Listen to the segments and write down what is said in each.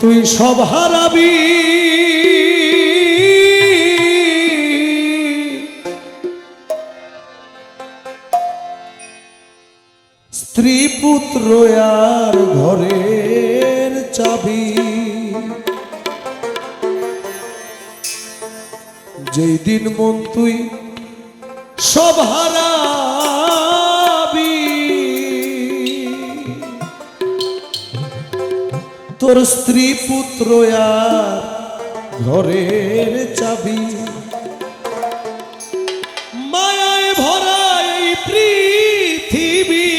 তুই সব হারাবি। স্ত্রী পুত্র আর ঘরের চাবি। যেই দিন মন তুই সব হারাবি। তোর স্ত্রী পুত্র আর ঘরের চাবি। মায়ায় ভরা এই পৃথিবী।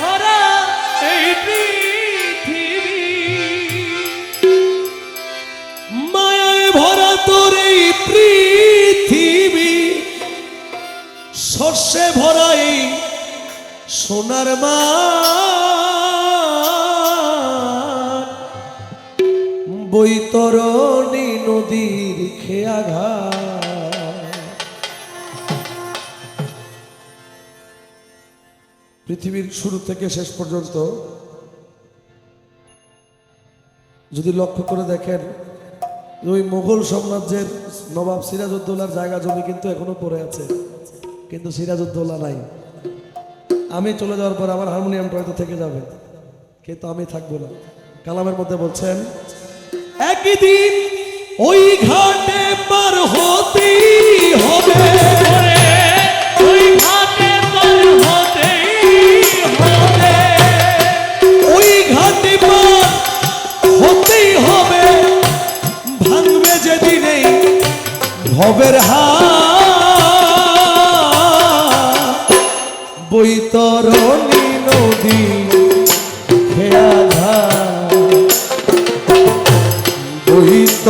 ভরা এই পৃথিবী। মায়ায় ভরা তোর এই পৃথিবী। শস্যে ভরা এই সোনার মা বৈতরণী নদীর খেয়াঘা পৃথিবীর শুরু থেকে শেষ পর্যন্ত যদি লক্ষ্য করে দেখেন, ওই মুঘল সাম্রাজ্যের নবাব সিরাজউদ্দৌলার জায়গা জমি কিন্তু এখনও পড়ে আছে, কিন্তু সিরাজউদ্দৌলা নাই। আমি চলে যাওয়ার পর আমার হারমোনিয়ামটা হয়তো থেকে যাবে, কিন্তু আমি থাকব না। কালামের মধ্যে বলছেন একদিন ওই ঘাটে পার হতেই হবে। ঘাটে হতেই হবে। হাত বৈতরণী নদী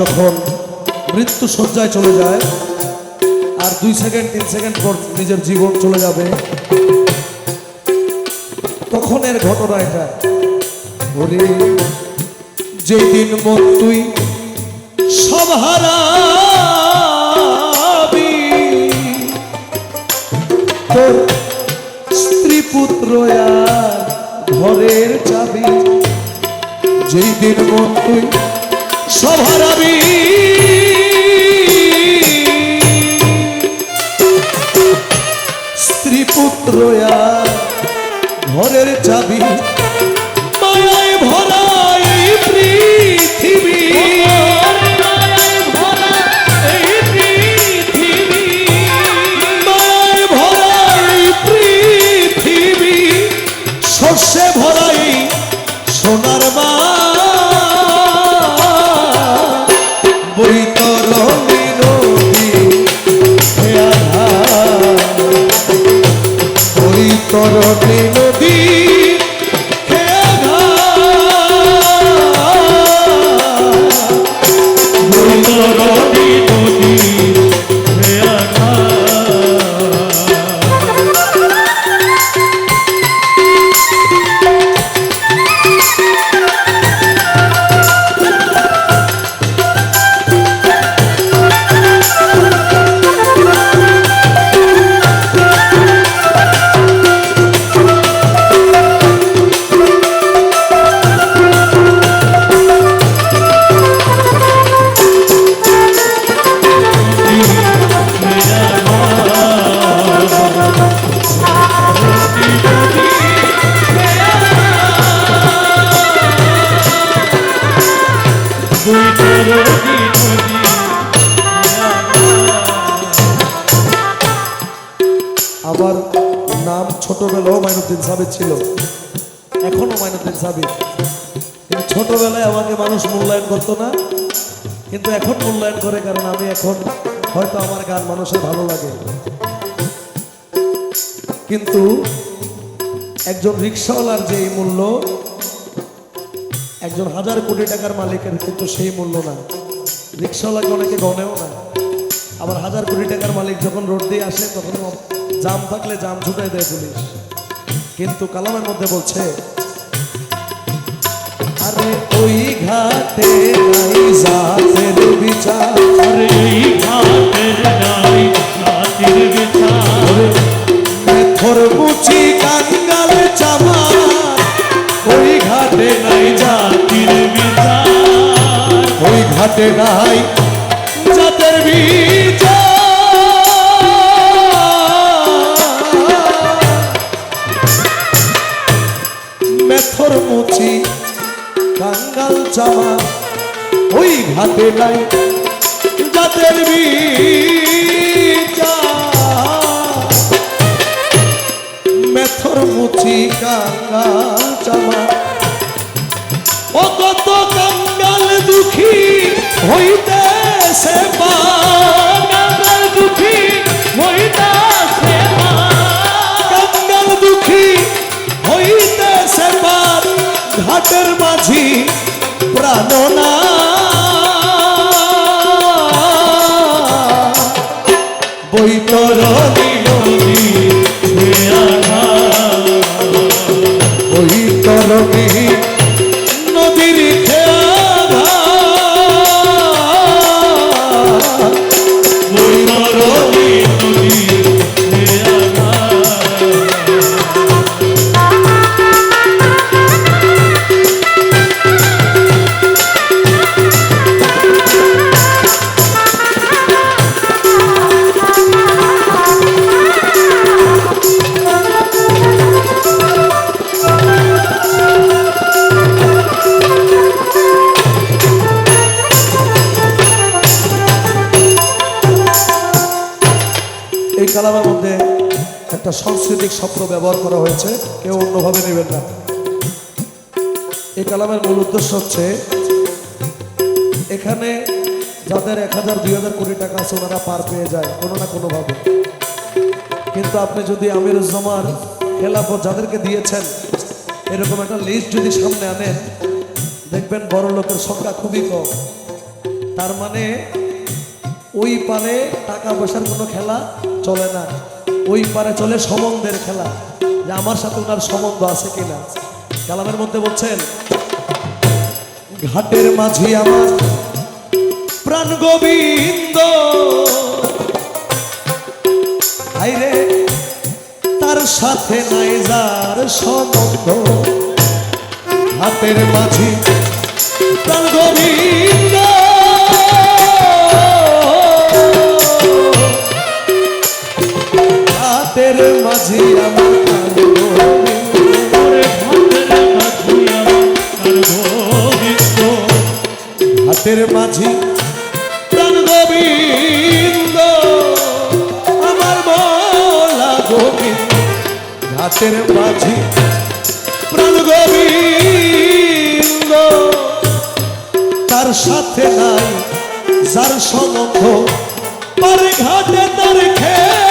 যখন মৃত্যু সজ্জায় চলে যায়, আর দুই সেকেন্ড, তিন সেকেন্ড পর নিজের জীবন চলে যাবে, তখন এর ঘটনা এটা। ওরে যেই দিন মন তুই সব স্ত্রী পুত্র ঘরের চাবি যেই দিন মন তুই সব হারাবি। সাবির ছিল। এখনও মাইনুদ্দিন সাবির। কিন্তু ছোটবেলায় আমাকে মানুষ মূল্যায়ন করতো না। কিন্তু এখন মূল্যায়ন করে কারণ আমি এখন হয়তো আমার গান মানুষের ভালো লাগে। কিন্তু একজন রিক্সাওয়ালার যে মূল্য, একজন হাজার কোটি টাকার মালিকের কিন্তু সেই মূল্য না। রিক্সাওয়ালাকে অনেকে গনেও না? আবার হাজার কোটি টাকার মালিক যখন রোড দিয়ে আসে, তখন জাম থাকলে জাম ছুটাই দেয় পুলিশ। কিন্তু কালামের মধ্যে বলছে আরে ওই ঘাটে নাই জাতের বিচার। আরে এই ঘাটের নাই রাতের বিচার। মেথর মুচি কাঙ্গাল চামা ওই ঘাটে নাই যা বিচার। ওই ঘাটে নাই চামা ওই ঘাটে নাই জাতের মেথর মুচি কাঙ্গাল চামা ও কত কাঙ্গাল দুঃখী হইতে সে কাঙ্গাল দুঃখী হইতাছে মা। কাঙ্গাল দুঃখী হইতে সে ঘাটের মাঝি প্রাণনা বৈতরণী ব্যবহার করা হয়েছে, কেউ অন্যভাবে নেবেন না। এই কালামের মূল উদ্দেশ্য হচ্ছে, এখানে যাদের এক হাজার, দুই হাজার কোটি টাকা আছে, ওনারা পার পেয়ে যায়, কোনো না কোনোভাবে। কিন্তু আপনি যদি আমিরুজ্জামান খেলাফত যাদেরকে দিয়েছেন, এরকম একটা লিস্ট যদি সামনে আনেন, দেখবেন বড় লোকের সংখ্যা খুবই কম। তার মানে ওই পারে টাকা পয়সার কোনো খেলা চলে না। ওই পারে চলে সম্বন্ধের খেলা। যে আমার সাথে ওনার সম্বন্ধ আছে কিনা। কালামের মধ্যে বলছেন, ঘাটের মাঝি আমার প্রাণ গোবিন্দ। তার সাথে নাই যার সম্বন্ধ হাতের মাঝি প্রাণ গোবিন্দ। হাতের মাঝি প্রাণ গোবিন্দ। আমার বলা গোবিন্দ হাতের মাঝি প্রাণ গোবিন্দ। তার সাথে নাই, যার সম্বন্ধ পার ঘাটে তার খেয়া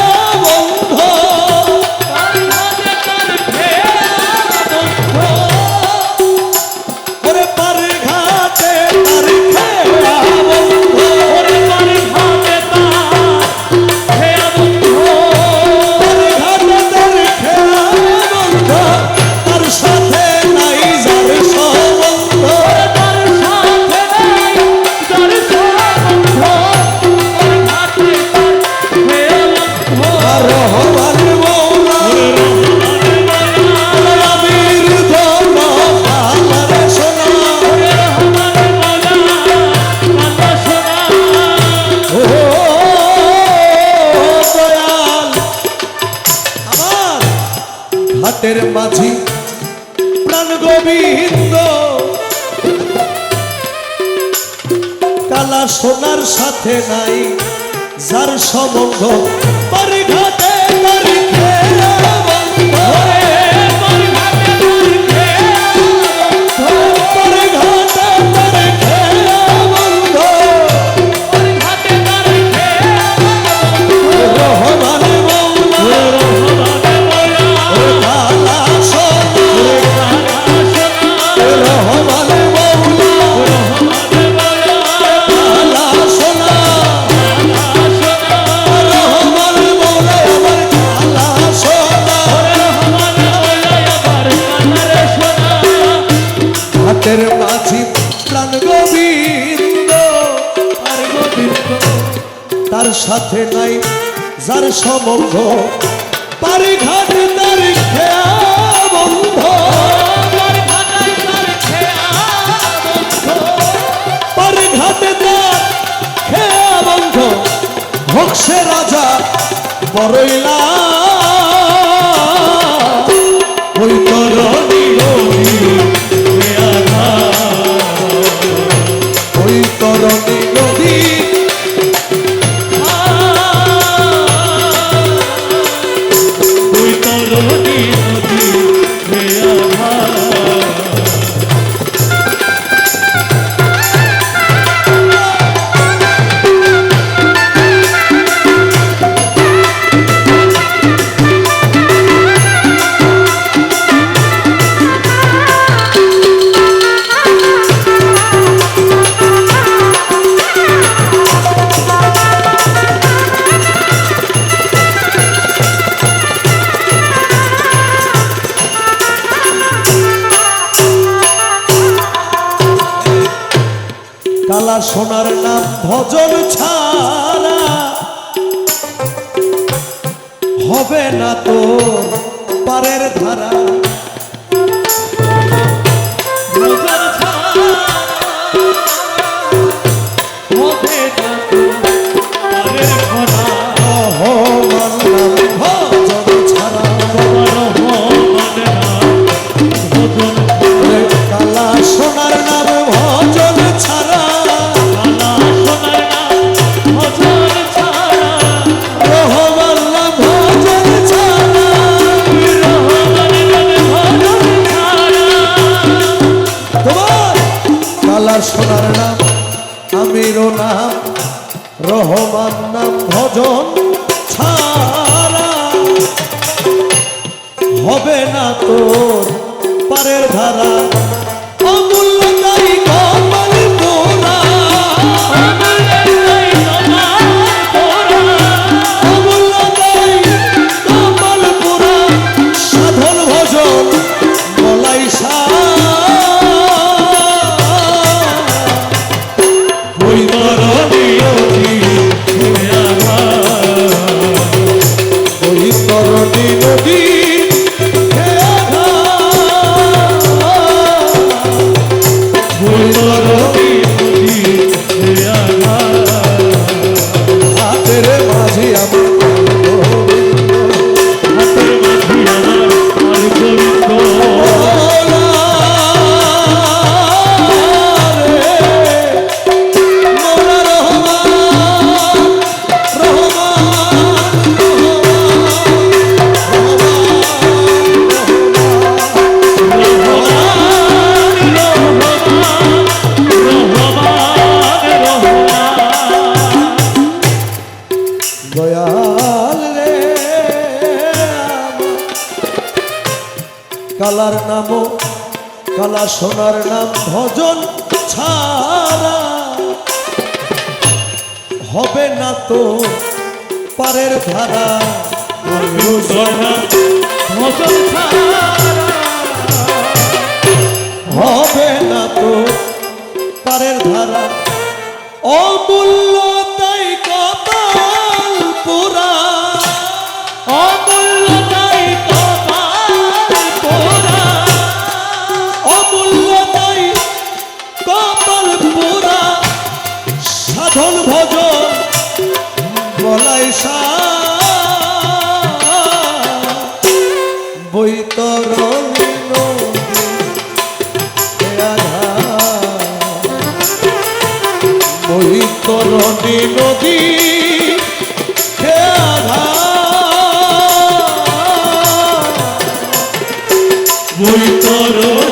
সোনার সাথে নাই যার সম্বন্ধ পারি হাতের মাঝি প্রাণ গোবিন্দ। আর গোবিন্দ তার সাথে নাই যার সমগ্র পারে ঘাট তার বন্ধ পারি ঘাটে তার খেয়া বন্ধ হোক সে রাজা বড়ইলা ওই তো তরণী সোনার নাম ভজন কালা সোনার নাম আমির নাম রহমান নাম ভজন ছাড়া হবে না তোর পারের ধারা। কালার নাম কালা সোনার নাম ভজন ছাড়া হবে না তো পারের ধারা। হবে না তো পারের ধারা। অমূল্য কবুল করো।